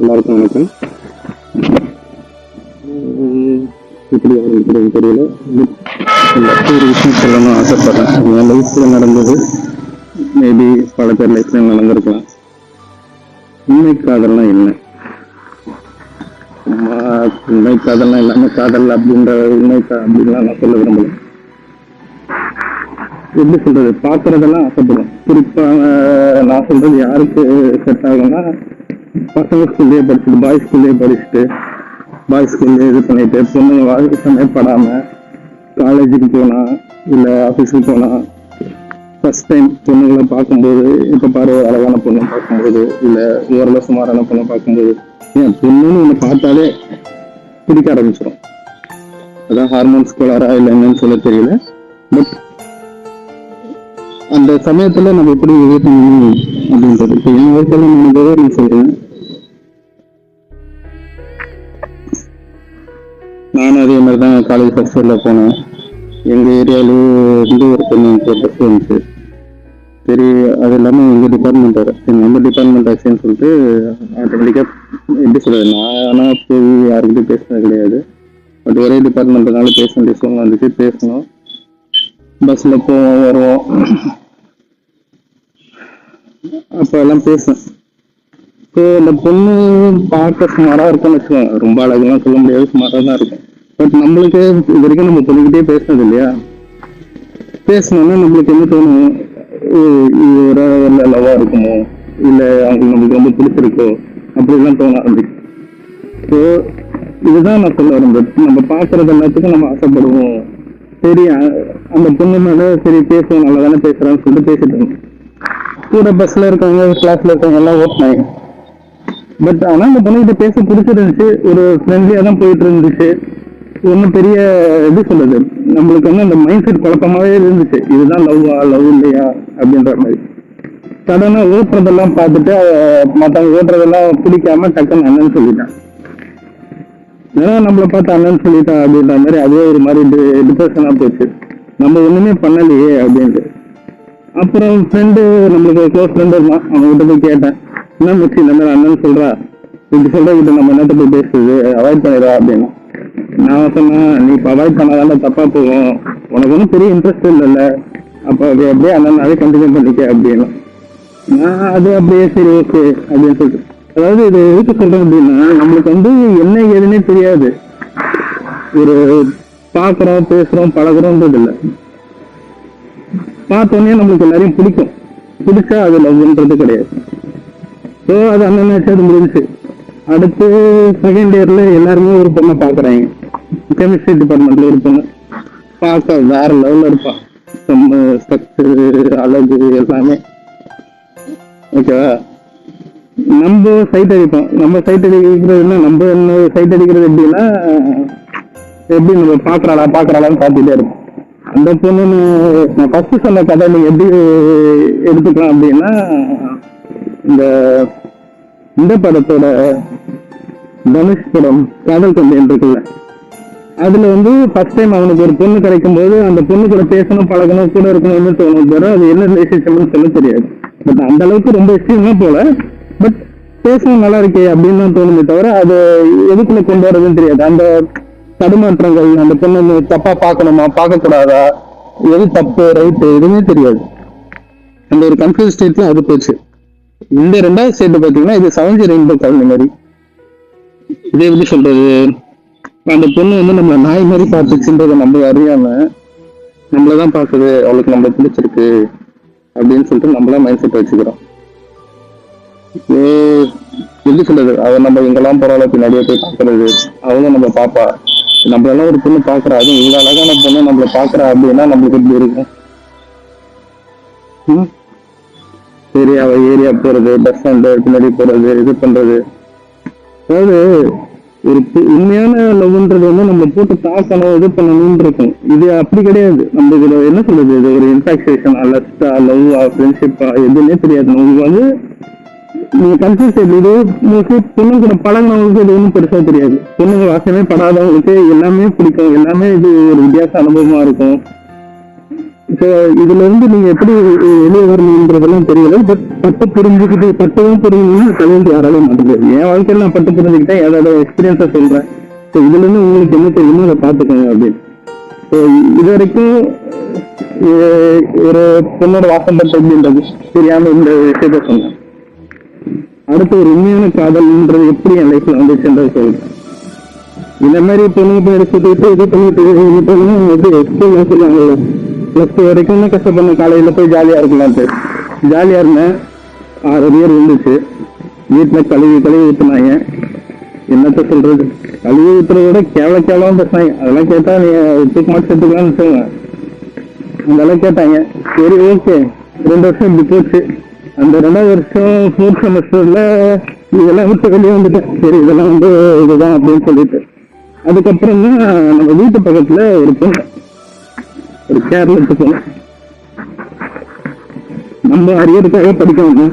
எல்லாருக்கும் வணக்கம் இப்படி எப்படி தெரியல எல்லாத்தையும் ஒரு விஷயம் சொல்லணும்னு ஆசைப்படுறேன் என் லைஃப்பில் நடந்தது மேபி பல பேர் லைஃப்ல நடந்திருக்கலாம் உண்மை காதல்லாம் இல்லை உண்மை காதல்லாம் இல்லாமல் காதல் அப்படின்ற உண்மை அப்படின்லாம் நான் சொல்ல விரும்புகிறேன் எப்படி சொல்றது பாக்குறதெல்லாம் ஆசைப்படும் குறிப்பா நான் சொல்றது யாருக்கு செட் ஆகும்னா பசங்க ஸ்கூல்லேயே படிச்சுட்டு பாய்ஸ் ஸ்கூல்லேயே படிச்சுட்டு பாய்ஸ் ஸ்கூல்லே இது பண்ணிட்டு பொண்ணுங்க வாழ்க்கை படாம காலேஜுக்கு போனா இல்ல ஆஃபீஸுக்கு போனா ஃபர்ஸ்ட் டைம் பொண்ணுங்களை பார்க்கும்போது இப்போ பாரு ஒரு அழகான பொண்ணை பார்க்கும்போது இல்ல ஓரளவு சுமாரான பொண்ணை பார்க்கும்போது ஏன் பொண்ணுன்னு ஒன்று பார்த்தாலே பிடிக்க ஆரம்பிச்சிடும் அதான் ஹார்மோன்ஸ் கோளாரா இல்லை என்னன்னு சொல்ல தெரியல. பட் அந்த சமயத்துல நம்ம எப்படி இது பண்ணணும் அப்படின்றது. இப்போ என் வாழ்க்கையில நடந்ததை நான் சொல்றேன். நானும் அதே மாதிரி தான் காலேஜ் ஃபர்ஸ்ட் இயர்ல போனேன். எங்க ஏரியால இருந்து ஒரு பொண்ணு எனக்கு பஸ் வந்துச்சு. சரி அது இல்லாமல் எங்கள் டிபார்ட்மெண்ட் வர சரி நம்ம டிபார்ட்மெண்ட் ஆச்சுன்னு சொல்லிட்டு ஆட்டோமேட்டிக்காக எப்படி சொல்றது நான் ஆனால் போய் யாருக்கிட்டையும் பேசினது கிடையாது. பட் ஒரே டிபார்ட்மெண்ட்னால பேச வேண்டிய சூழ்நிலை வந்துச்சு. பேசணும். பஸ்ஸில் போவோம் வருவோம். அப்போ எல்லாம் பேசுவேன். ஸோ இந்த பொண்ணு பார்க்க சுமாராக இருக்கும்னு வச்சுக்கோங்க. ரொம்ப அழகுலாம் சொல்ல முடியாது சுமாராக தான் இருக்கும். பட் நம்மளுக்கு இது வரைக்கும் நம்ம பொண்ணுக்கிட்டே பேசினது இல்லையா? பேசணும்னா நம்மளுக்கு என்ன தோணும்? இது ஒரு லவ்வாக இருக்குமோ? இல்ல அவங்களுக்கு நம்மளுக்கு ரொம்ப பிடிச்சிருக்கோ? அப்படிலாம் தோண ஆரம்பிக்கும் ஸோ இதுதான் நான் சொல்ல வரேன் நம்ம பார்க்கறது எல்லாத்துக்கும் நம்ம ஆசைப்படுவோம். சரி அந்த பொண்ணு மேல சரி பேசுவோம் நல்லா தானே பேசுகிறான்னு சொல்லிட்டு பேசிட்டு இருந்தோம். கூட பஸ்ல இருக்கவங்க கிளாஸ்ல இருக்கவங்க எல்லாம் ஓட்டினாங்க பட் ஆனால் அந்த பொண்ணுகிட்ட பேச பிடிச்சிருந்துச்சு. ஒரு ஃப்ரெண்ட்லியாக தான் போயிட்டு இருந்துச்சு ஒன்றும் பெரிய இது சொல்லுது நம்மளுக்கு வந்து அந்த மைண்ட் செட் குழப்பமாகவே இருந்துச்சு. இதுதான் லவ்வா லவ் இல்லையா அப்படின்ற மாதிரி. சடனாக ஓட்டுறதெல்லாம் பார்த்துட்டு மற்றவங்க ஓட்டுறதெல்லாம் பிடிக்காம டக்குன்னு அண்ணன்னு சொல்லிட்டான். ஏன்னா நம்மளை பார்த்து அண்ணன்னு சொல்லிட்டான் அப்படின்ற மாதிரி அதே ஒரு மாதிரி டிப்ரெஷனாக போச்சு. நம்ம ஒன்றுமே பண்ணலையே அப்படின்ட்டு. அப்புறம் ஃப்ரெண்டு நம்மளுக்கு க்ளோஸ் ஃப்ரெண்டு இருந்தான் அவன்கிட்ட போய் கேட்டேன். என்ன முச்சி இந்த மாதிரி அண்ணன் சொல்றா? இப்படி சொல்ற கிட்ட நம்ம என்னத்த போய் பேசுறது அவாய்ட் பண்ணிடுவா அப்படின்னு. நான் சொன்னேன் நீ இப்போ அவாய்ட் பண்ணாதால தப்பா போகும். உனக்கு ஒன்றும் பெரிய இன்ட்ரெஸ்ட் இல்லைல்ல. அப்போ அது அப்படியே அண்ணனாவே கண்டினியூ பண்ணிக்க அப்படின்னு. நான் அது அப்படியே சரி ஓகே அப்படின்னு சொல்லிட்டு. அதாவது இது எதுக்கு சொல்றேன் அப்படின்னா நம்மளுக்கு வந்து என்ன ஏதுன்னே தெரியாது. ஒரு பார்க்குறோம் பேசுறோம் பழகுறோன்றது இல்லை. பார்த்தோன்னே நம்மளுக்கு எல்லாரையும் பிடிக்கும். பிடிச்சா அது லவ்ன்றது கிடையாது. ஸோ அது அண்ணன் அது முடிஞ்சுச்சு. அடுத்து செகண்ட் இயர்ல எல்லாருமே ஒரு பொண்ணை பாக்குறாங்க கெமிஸ்ட்ரி டிபார்ட்மெண்ட்ல ஒரு பொண்ணு. பார்க்க வேற லெவலில் இருப்பான் நம்ம ஸ்ட்ரக்சர் அழகு எல்லாமே. ஓகேவா நம்ம சைட் அடிப்போம். நம்ம சைட் அடிக்கிறதுனா நம்ம என்ன சைட் அடிக்கிறது எப்படின்னா எப்படி நம்ம பாக்குறாளா பாக்குறாளான்னு பார்த்துட்டே இருப்போம். அந்த பொண்ணு நான் ஃபர்ஸ்ட் சொன்ன கதை நீங்க எப்படி எடுத்துக்கலாம் அப்படின்னா இந்த இந்த படத்தோட தனுஷ் படம் காதல் கொண்டேன் இருக்குல்ல அதுல வந்து ஃபர்ஸ்ட் டைம் அவனுக்கு ஒரு பொண்ணு கிடைக்கும் போது அந்த பொண்ணு கூட பேசணும் பழகணும் கூட இருக்கணும்னு தோணும் தவிர அது என்ன ரிலேஷன்ஷிப்னு சொல்ல தெரியாது. பட் அந்த அளவுக்கு ரொம்ப எக்ஸ்ட்ரீம்லாம் போல. பட் பேசணும் நல்லா இருக்கே அப்படின்னு தான் தோணுமே தவிர அது எதுக்குள்ள கொண்டு வரதுன்னு தெரியாது. அந்த தடுமாற்றங்கள் அந்த பொண்ணு தப்பா பார்க்கணுமா? பார்க்க கூடாதா எது தப்பு ரைட்டு எதுவுமே தெரியாது. அந்த ஒரு கன்ஃபியூஸ் ஸ்டேட்ல அது போச்சு. இந்த ரெண்டாவது ஸ்டேட் பாத்தீங்கன்னா இது செவன்ஜி ரெயின்போ குழந்தை மாதிரி. இது எப்படி சொல்றது? அந்த பொண்ணு வந்து நம்ம நாய் மாதிரி பார்த்துச்சுன்றத நம்ம அறியாம நம்மளதான் பார்க்குது. அவளுக்கு நம்மள பிடிச்சிருக்கு அப்படின்னு சொல்லிட்டு நம்மளா மைண்ட் செட் வச்சுக்கிறோம். எப்படி சொல்றது? அவ நம்ம எங்கெல்லாம் போறாளோ பின்னாடியே போய் பார்க்கறது. அவங்க நம்ம பாப்பா. நம்மளெல்லாம் ஒரு பொண்ணு பாக்குறா அதுவும் இவ்வளவு அழகான பொண்ணு நம்மள பாக்குறா அப்படின்னா நம்மளுக்கு எப்படி இருக்கும்? சரி அவ ஏரியா போறது பஸ் ஸ்டாண்டு பின்னாடி போறது இது பண்றது. அதாவது ஒரு உண்மையான லவ்ன்றது வந்து நம்ம போட்டு தாக்கணும் இது பண்ணணும்னு இருக்கும். இது அப்படி கிடையாது. நம்ம இதுல என்ன சொல்றது? இது ஒரு இன்ஃபாக்சுவேஷன் லஸ்டா லவ்வா ஃப்ரெண்ட்ஷிப்பா எதுவுமே தெரியாது. உங்களுக்கு வந்து நீங்க கன்சிஸ்டன்ட் இது உங்களுக்கு பொண்ணுங்க கூட பழகினவங்களுக்கு இது ஒன்றும் பெருசா தெரியாது. பொண்ணுங்க வாசமே படாதவங்களுக்கு எல்லாமே பிடிக்கும். எல்லாமே இது ஒரு வித்தியாச அனுபவமா இருக்கும். ஸோ இதுல இருந்து நீங்க எப்படி வெளியே வரணுன்றதெல்லாம் தெரியல. பட் பட்டு புரிஞ்சுக்கிட்டு பட்டுதான் புரிஞ்சுன்னா கல்யாணத்து யாராலும் மாட்டேங்குது என் வாழ்க்கையில நான் பட்டு புரிஞ்சுக்கிட்டேன். ஏதாவது எக்ஸ்பீரியன்ஸா சொல்றேன். ஸோ இதுல இருந்து உங்களுக்கு என்ன தெரியுமோ அதை பார்த்துக்கோங்க அப்படின்னு ஸோ இது வரைக்கும் ஒரு பொண்ணோட வாசம் பட்டு அப்படின்றது தெரியாம இந்த விஷயத்த சொன்னேன். அடுத்து ஒரு உண்மையான காதல்ன்றது எப்படி என் லைஃப்ல வந்துச்சுன்றது சொல்லுங்க இந்த மாதிரி பொண்ணுங்க பேர் சுத்திட்டு இது பண்ணிட்டு இது பண்ணி எப்படி ஸ்கூல்ல சொல்லுவாங்கல்ல பிளஸ் டூ வரைக்கும் தான் கஷ்டப்படணும் காலையில போய் ஜாலியா இருக்கலாம்ட்டு ஜாலியா இருந்தேன் ஆறு பேர் இருந்துச்சு வீட்டில் கழுவி கழுவி ஊற்றினாங்க என்னத்த சொல்றது கழுவி ஊற்றுறத விட கேவல கேவலம் பேசினாங்க அதெல்லாம் கேட்டா நீ தூக்க மாட்டு சேர்த்துக்கலாம்னு சொல்லுங்க அந்த கேட்டாங்க சரி ஓகே ரெண்டு வருஷம் இப்படி போச்சு அந்த ரெண்டாவது வருஷம் ஃபோர்த் செமஸ்டர்ல இதெல்லாம் விட்டு வெளியே வந்துட்டேன். சரி இதெல்லாம் வந்து இதுதான் அப்படின்னு சொல்லிட்டு. அதுக்கப்புறம் தான் நம்ம வீட்டு பக்கத்துல ஒரு பொண்ணு. ஒரு கேரளத்து பொண்ணு. நம்ம அரியருக்காக படிக்க வந்தோம்.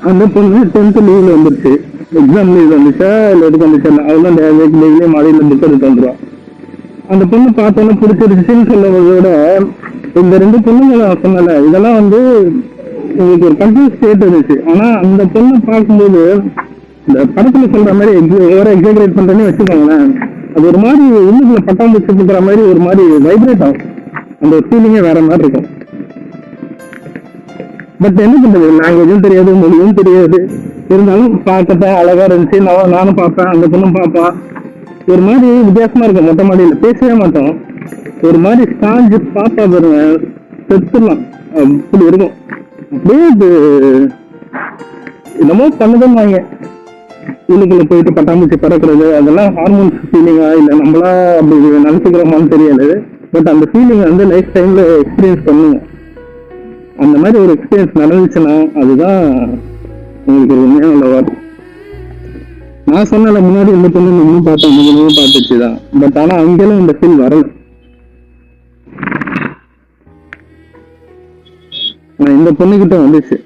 அந்த பொண்ணு டென்த் லீவ்ல வந்துருச்சு. எக்ஸாம் லீவ் வந்துச்சா இல்லை எதுக்கு வந்துச்சா அவளும் டெய்லியும் மழையில புக் எடுத்து வந்துடும் அந்த பொண்ணு பார்த்தோன்னே பிடிச்சிருச்சுன்னு சொல்லுவதை விட இந்த ரெண்டு பொண்ணுங்களை நான் சொன்னல இதெல்லாம் வந்து உங்களுக்கு ஒரு கன்ஃபியூஸ் ஸ்டேட் இருந்துச்சு ஆனா அந்த பொண்ணை பார்க்கும்போது இந்த படத்துல சொல்ற மாதிரி ஓவரா எக்ஸாகரேட் பண்றேன்னு வச்சுக்கோங்களேன். அது ஒரு மாதிரி உள்ளுக்குள்ள பட்டாம்பூச்சி பண்ற மாதிரி ஒரு மாதிரி வைப்ரேட் ஆகும். அந்த ஃபீலிங்கே வேற மாதிரி இருக்கும். பட் என்ன பண்றது? லாங்குவேஜும் தெரியாது மொழியும் தெரியாது. இருந்தாலும் பார்க்கத்தான் அழகா இருந்துச்சு. நான் நானும் பார்ப்பேன் அந்த பொண்ணும் பார்ப்பான் ஒரு மாதிரி வித்தியாசமா இருக்கும். மொட்டை மாடியில் பேசவே மாட்டோம். ஒரு மாதிரி சாஞ்சு பாப்பா பாருங்க. செத்துடலாம். அப்படி இருக்கும். அப்படியே என்னமோ பண்ணதும் வாங்க உள்ளுக்குள்ள போயிட்டு பட்டாம்பூச்சி பறக்கிறது அதெல்லாம் ஹார்மோன்ஸ் ஃபீலிங்கா இல்ல. நம்மளா அப்படி நினைச்சுக்கிறோமான்னு தெரியாது. பட் அந்த ஃபீலிங் வந்து லைஃப் டைம்ல எக்ஸ்பீரியன்ஸ் பண்ணுவோம் அந்த மாதிரி ஒரு எக்ஸ்பீரியன்ஸ் நடந்துச்சுன்னா அதுதான் உங்களுக்கு ஒரு உண்மையான வார்த்தை. நான் சொன்னல முன்னாடி இந்த பொண்ணு இன்னும் பார்த்தேன் இன்னும் பார்த்துச்சு தான் பட் ஆனா அங்கெல்லாம் இந்த ஃபீல் வரல. ஆனா இந்த பொண்ணுக்கிட்ட வந்துச்சு.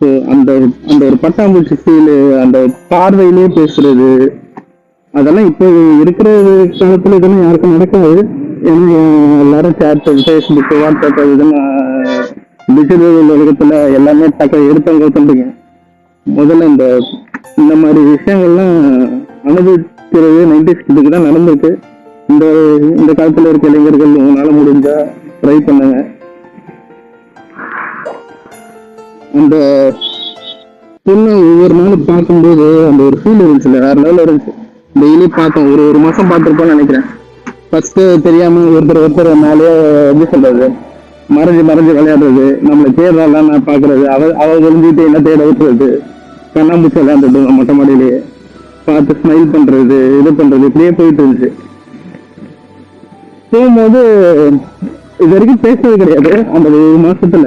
ஸோ அந்த அந்த ஒரு பட்டாம்பூச்சி ஃபீலு அந்த பார்வையிலே பேசுறது அதெல்லாம் இப்போ இருக்கிற காலத்தில் இதெல்லாம் யாருக்கும் நடக்காது. ஏன்னா எல்லாரும் சேட் ஃபேஸ்புக் வாட்ஸ்அப் இதெல்லாம் டிஜிட்டல் உலகத்துல எல்லாமே டக்க எடுத்தவங்க கொண்டுங்க முதல்ல இந்த இந்த மாதிரி விஷயங்கள்லாம் அனுபவிக்கிறது நைன்டிஸ் இதுக்கு தான் நடந்திருக்கு. இந்த இந்த காலத்துல இருக்க இளைஞர்கள் உங்களால முடிஞ்சா ட்ரை பண்ணுங்க. அந்த பொண்ணு ஒவ்வொரு நாளும் பார்க்கும்போது அந்த ஒரு ஃபீல் இருந்துச்சு வேற லெவலில் இருந்துச்சு. டெய்லி பார்த்தோம் ஒரு ஒரு மாசம் பார்த்துருப்போம்னு நினைக்கிறேன். ஃபர்ஸ்ட் தெரியாம ஒருத்தர் ஒருத்தர் மேலேயே எப்படி சொல்றது? மறைஞ்சு மறைஞ்சு விளையாடுறது. நம்மளை தேடுறாலாம் நான் பாக்குறது அவ அவ ஒளிஞ்சிட்டு என்ன தேட விட்டுறது கண்ணாம்பூச்சி விளையாண்டுட்டு மொட்டை மாடியிலேயே பார்த்து ஸ்மைல் பண்றது இது பண்றது இப்படியே போயிட்டு இருந்துச்சு. போகும்போது இது வரைக்கும் பேசுறது கிடையாது. அந்த ஒரு மாசத்துல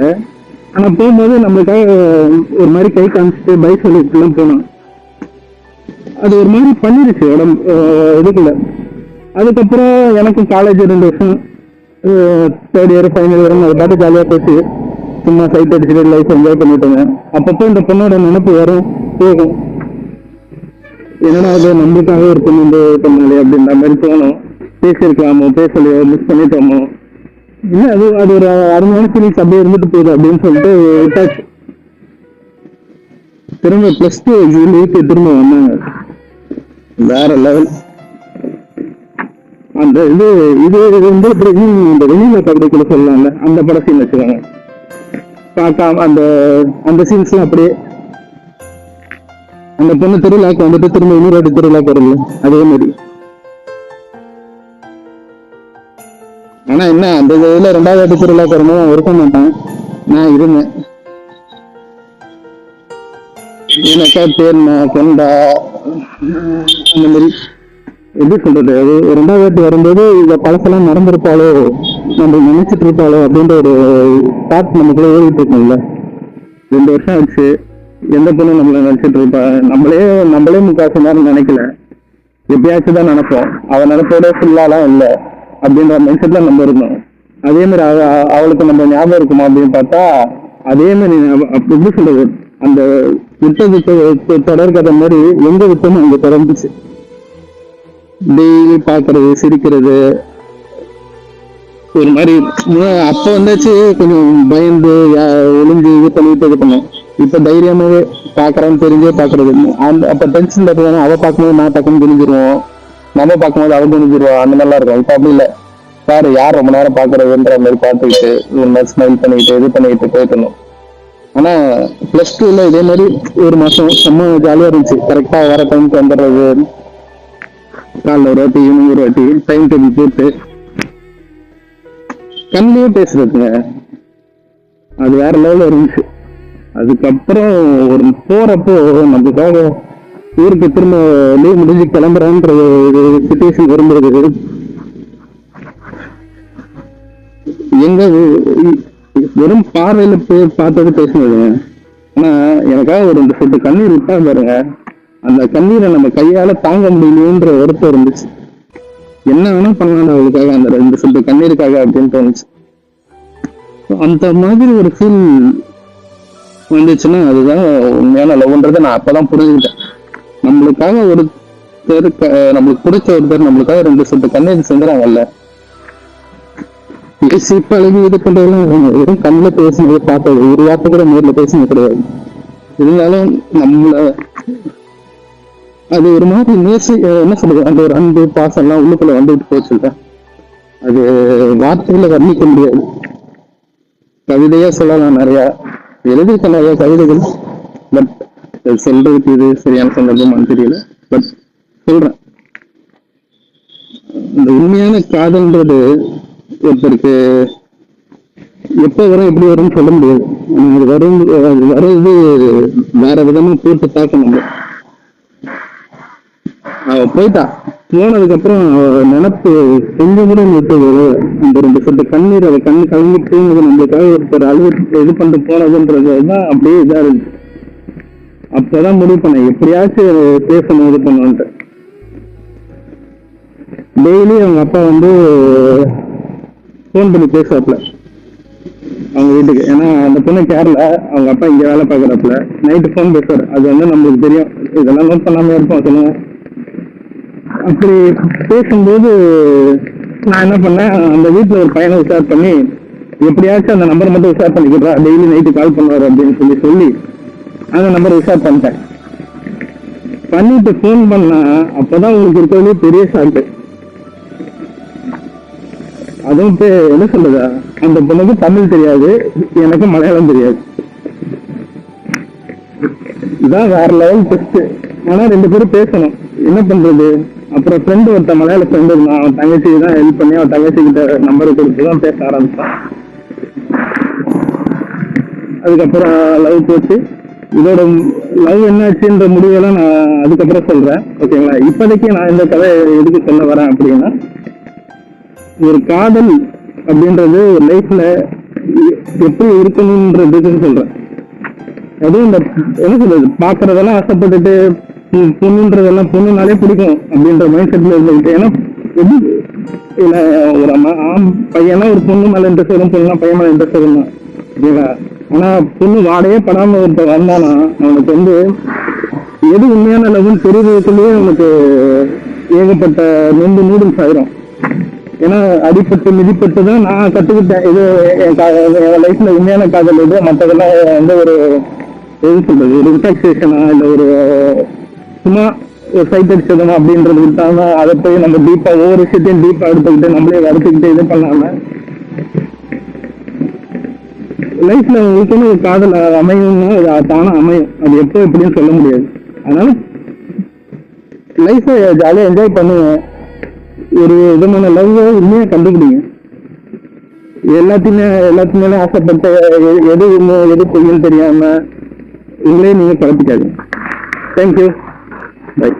ஆனா போகும்போது நம்மளுக்காக ஒரு மாதிரி கை காமிச்சிட்டு பை சொல்லிட்டுலாம் போனோம் அது ஒரு மாதிரி பண்ணிருச்சு உடம்பு இதுக்குள்ள. அதுக்கப்புறம் எனக்கும் காலேஜ் ரெண்டு வருஷம் தேர்ட் இயர் ஃபைனல் இயர் அது பாட்டு ஜாலியாக போச்சு. சும்மா சைட் அடிச்சுட்டு லைஃப் என்ஜாய் பண்ணிட்டுங்க. அப்பப்போ இந்த பொண்ணோட நினைப்பு வரும் போகும். என்னடா அது நம்மளுக்காக ஒரு பொண்ணு வந்து பண்ணாலே அப்படின்ற மாதிரி தோணும். பேசியிருக்கலாமோ பேசலையோ மிஸ் பண்ணிட்டோமோ. இல்ல அது அது ஒரு அருமையான ஃபீலிங்ஸ் அப்படியே இருந்துட்டு போகுது அப்படின்னு சொல்லிட்டு விட்டாச்சு. திரும்ப பிளஸ் டூ எக்ஸாம் திரும்ப வந்தாங்க. வேற லெவல் அந்த இது இது வந்து இந்த வெளியில கபடிக்குள்ள சொல்லலாம்ல. அந்த பட சீன் வச்சுக்கோங்க. பார்க்காம அந்த அந்த சீன்ஸ்லாம் அப்படியே. அந்த பொண்ணு திருவிழாக்கு வந்துட்டு திரும்ப இன்னொரு திருவிழாக்கு வருது அதே மாதிரி. ஆனா என்ன அந்த இதில் ரெண்டாவது வாட்டி திருவிழாக்கு வரும்போது இருக்க மாட்டான். நான் இருந்தேன். எனக்கா தேர்னா கொண்டா அந்த மாதிரி. எப்படி சொல்றது அது ரெண்டாவது வாட்டி வரும்போது இந்த பழசெல்லாம் நடந்திருப்பாளோ நம்ம நினைச்சிட்டு இருப்பாளோ அப்படின்ற ஒரு தாட் நமக்குள்ள ஓடிட்டு இருக்கோம்ல. ரெண்டு வருஷம் ஆச்சு. எந்த பொண்ணு நம்மள நினைச்சிட்டு இருப்பா? நம்மளே நம்மளே முக்காசு நேரம் நினைக்கல. எப்பயாச்சும் தான் நினைப்போம். அவன் நினைப்போட ஃபுல்லாலாம் இல்லை. அப்படின்ற மைண்ட் செட்ல நம்ம இருக்கணும். அதே மாதிரி அவளுக்கு நம்ம ஞாபகம் இருக்குமா அப்படின்னு பார்த்தா அதே மாதிரி அப்படி எப்படி சொல்றது? அந்த விட்டது விட்டு தொடர் மாதிரி எங்க விட்டமும் அங்க தொடர்ந்துச்சு. டெய்லி பாக்குறது சிரிக்கிறது. ஒரு மாதிரி அப்ப வந்தாச்சு கொஞ்சம் பயந்து ஒளிஞ்சு இது பண்ணிட்டு இது பண்ணேன் இப்ப தைரியமாவே பாக்குறேன்னு தெரிஞ்சே பாக்குறது அந்த அப்ப டென்ஷன் இருக்காங்க அவ பார்க்கும்போது நான் டக்குன்னு தெரிஞ்சிருவோம். நம்ம பார்க்கும்போது அவ துணிஞ்சிருவோம் அந்த மாதிரிலாம் இருக்கும். இப்போ அப்படி இல்லை. பாரு யார் ரொம்ப நேரம் பார்க்குறதுன்ற மாதிரி பார்த்துக்கிட்டு ஒரு மாதிரி ஸ்மைல் பண்ணிக்கிட்டு இது பண்ணிக்கிட்டு போயிட்டணும் ஆனால் ப்ளஸ் டூவில் இதே மாதிரி ஒரு மாதம் செம்ம ஜாலியாக இருந்துச்சு. கரெக்டாக வர டைமுக்கு வந்துடுறது. காலைல ஒரு வாட்டி ஈவினிங் ஒரு வாட்டி டைம் டேபிள் போட்டு கண்ணிலேயே பேசுறதுங்க. அது வேற லெவலில் இருந்துச்சு. அதுக்கப்புறம் ஒரு போறப்போ நமக்காக ஊருக்கு திரும்ப லீவ் முடிஞ்சு கிளம்புறான்ற ஒரு சுச்சுவேஷன் வரும்போது எங்க வெறும் பார்வையில போய் பார்த்தது பேசுனதுங்க ஆனா எனக்காக ஒரு ரெண்டு சொட்டு கண்ணீர் விட்டா பாருங்க. அந்த கண்ணீரை நம்ம கையால தாங்க முடியலையேன்ற வருத்தம் இருந்துச்சு. என்ன வேணா பண்ணலாம் அவளுக்காக அந்த ரெண்டு சொட்டு கண்ணீருக்காக அப்படின்னு தோணுச்சு. அந்த மாதிரி ஒரு ஃபீல் வந்துச்சுன்னா அதுதான் உண்மையான லவ்ன்றதை நான் அப்பதான் புரிஞ்சுக்கிட்டேன். நம்மளுக்காக ஒரு பேர் நம்மளுக்கு பிடிச்ச ஒரு பேர் நம்மளுக்காக ரெண்டு சொட்டு கண்ணீர் செஞ்சுறாங்கல்ல பேசி பழகி இது பண்றதெல்லாம் வெறும் கண்ணில் பேசினது பார்த்தது ஒரு வார்த்தை கூட நேர்ல பேசினது கிடையாது. இருந்தாலும் நம்மள அது ஒரு மாதிரி நேசி என்ன சொல்றது அந்த ஒரு அன்பு பாசம் எல்லாம் உள்ளுக்குள்ள வந்துட்டு போச்சுல்ல அது வார்த்தையில வர்ணிக்க முடியாது. கவிதையா சொல்லலாம் நிறையா எழுதியிருக்க நிறைய கவிதைகள் பட் சொல்றதுக்கு இது சரியான சந்தர்ப்பமான்னு தெரியல. பட் சொல்றேன். இந்த உண்மையான காதல்ன்றது ஒருத்தருக்கு எப்ப வரும் எப்படி வரும்னு சொல்ல முடியாது. அது வரும் அது வர்றது வேற விதமா போட்டு தாக்கம் நம்ம. அவ போயிட்டா. போனதுக்கு அப்புறம் அவ நினப்பு கொஞ்சம் கூட நிறுத்த அந்த ரெண்டு சொட்டு கண்ணீர் அதை கண்ணு கலந்து தூங்குது நம்மளுக்காக ஒருத்தர் அழுது இது பண்ணிட்டு போனதுன்றது தான் அப்படியே இதா இருந்துச்சு அப்பதான் முடிவு பண்ணேன். எப்படியாச்சும் பேசணும் இது பண்ணுன்ட்டு டெய்லி அவங்க அப்பா வந்து ஃபோன் பண்ணி பேசுவாப்ல அவங்க வீட்டுக்கு. ஏன்னா அந்த பொண்ணு கேரளா. அவங்க அப்பா இங்க வேலை பார்க்குறாப்புல. நைட்டு ஃபோன் பேசுவார். அது வந்து நம்மளுக்கு தெரியும். இதெல்லாம் நோட் பண்ணாம இருப்போம் சொல்லுங்க அப்படி பேசும்போது நான் என்ன பண்ணேன்? அந்த வீட்டில் ஒரு பையனை விசார் பண்ணி எப்படியாச்சும் அந்த நம்பர் மட்டும் விசார் பண்ணிக்கிறா. டெய்லி நைட்டு கால் பண்ணுவார் அப்படின்னு சொல்லி சொல்லி அந்த நம்பரை ரிசார்ட் பண்ணிட்டேன். பண்ணிட்டு ஃபோன் பண்ணா அப்பதான் உங்களுக்கு இருக்கிறதுலே பெரிய ஷாக்கு அதுவும் இப்போ என்ன சொல்லுதா அந்த பொண்ணுக்கு தமிழ் தெரியாது எனக்கு மலையாளம் தெரியாது. இதான் வேற லெவல் டெஸ்ட் ஆனா ரெண்டு பேரும் பேசணும். என்ன பண்றது? அப்புறம் ஃப்ரெண்டு ஒருத்த மலையாள ஃப்ரெண்டு இருந்தான். அவன் தங்கச்சி தான் ஹெல்ப் பண்ணி அவன் தங்கச்சி கிட்ட நம்பர் கொடுத்து தான் பேச ஆரம்பிச்சான். அதுக்கப்புறம் லவ் போச்சு. இதோட லவ் என்னாச்சுன்ற முடிவெல்லாம் நான் அதுக்கப்புறம் சொல்றேன். ஓகேங்களா? இப்போதைக்கு நான் இந்த கதை எதுக்கு சொல்ல வரேன் அப்படின்னா ஒரு காதல் அப்படின்றது ஒரு லைஃப்ல எப்படி இருக்கணும்ன்றதுன்னு சொல்றேன். அதுவும் இந்த என்ன சொல்றது? பாக்குறதெல்லாம் ஆசைப்பட்டுட்டு பொண்ணுன்றதெல்லாம் பொண்ணுனாலே பிடிக்கும் அப்படின்ற மைண்ட் செட்ல இருந்துக்கிட்டு ஏன்னா எப்படி இல்ல ஒரு அம்மா பையனா ஒரு பொண்ணு மேல இன்ட்ரெஸ்ட் வரும் பொண்ணுனா பையன் மேல இன்ட்ரெஸ்ட் வரும் ஓகேவா ஆனா பொண்ணு வாடையே படாம ஒருத்தர் வந்தானா? அவனுக்கு வந்து எது உண்மையான அளவுன்னு தெரியறதுக்குள்ளேயே அவனுக்கு ஏகப்பட்ட நொந்து நூடுல்ஸ் ஆயிரும். ஏன்னா அடிப்பட்டு மிதிப்பட்டு தான் நான் கத்துக்கிட்டேன். இது என் கா- லைஃப்ல உண்மையான காதல் இது. மற்றதெல்லாம் எந்த ஒரு எது சொல்றது? ஒரு ரிலாக்ஸேஷனா இல்ல ஒரு சும்மா ஒரு சைட் அடிச்சதுமா அப்படின்றது விட்டாம அதை போய் நம்ம டீப்பா ஒவ்வொரு விஷயத்தையும் டீப்பா எடுத்துக்கிட்டு நம்மளே வறுத்துக்கிட்டு இது பண்ணாம லைஃப்ல உங்களுக்குன்னு ஒரு காதல் அமையும்னா அது தானா அமையும். அது எப்போ எப்படின்னு சொல்ல முடியாது. அதனால லைஃப்பை ஜாலியாக என்ஜாய் பண்ணுங்க. ஒரு விதமான லவ் உண்மையாக கண்டுபிடிங்க. எல்லாத்தையுமே எல்லாத்துக்குமே ஆசைப்பட்ட எது உண்மை எது பொய்யும் தெரியாம உங்களே நீங்க குழப்பிக்காதீங்க தேங்க்யூ பை